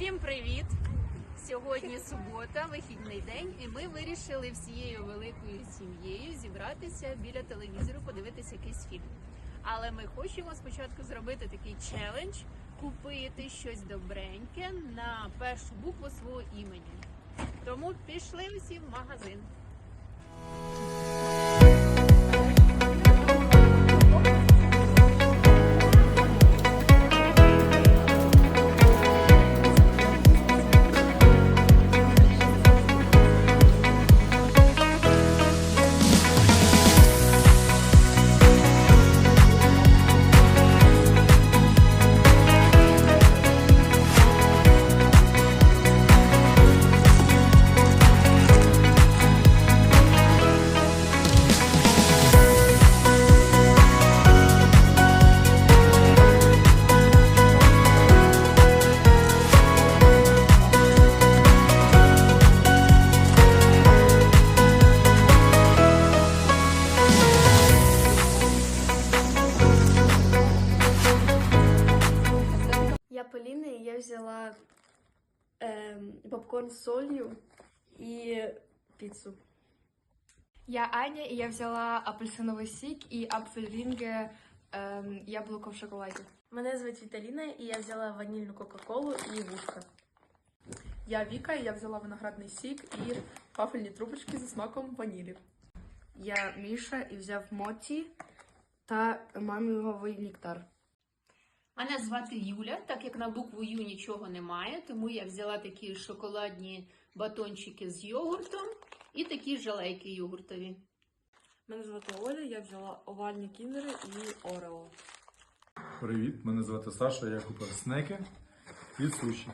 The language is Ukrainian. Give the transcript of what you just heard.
Всім привіт! Сьогодні субота, вихідний день, і ми вирішили всією великою сім'єю зібратися біля телевізору, подивитися якийсь фільм. Але ми хочемо спочатку зробити такий челендж, купити щось добреньке на першу букву свого імені. Тому пішли всі в магазин. Я Полина, и я взяла эм, попкорн с солью и пиццу. Я Аня, и я взяла апельсиновый сік і апфельрінге ем, яблуко в шоколаді. Мене звуть Віталіна, і я взяла ванільну Кока-Колу і вушка. Я Віка, і я взяла виноградний сік і вафельні трубочки зі смаком ванілі. Я Міша і взяв моті та манговий нектар. Мене звати Юля, так як на букву Ю нічого немає, тому я взяла такі шоколадні батончики з йогуртом і такі жалейки йогуртові. Мене звати Оля, я взяла овальні кіндери і Орео. Привіт, мене звати Саша, я купив снеки і суші.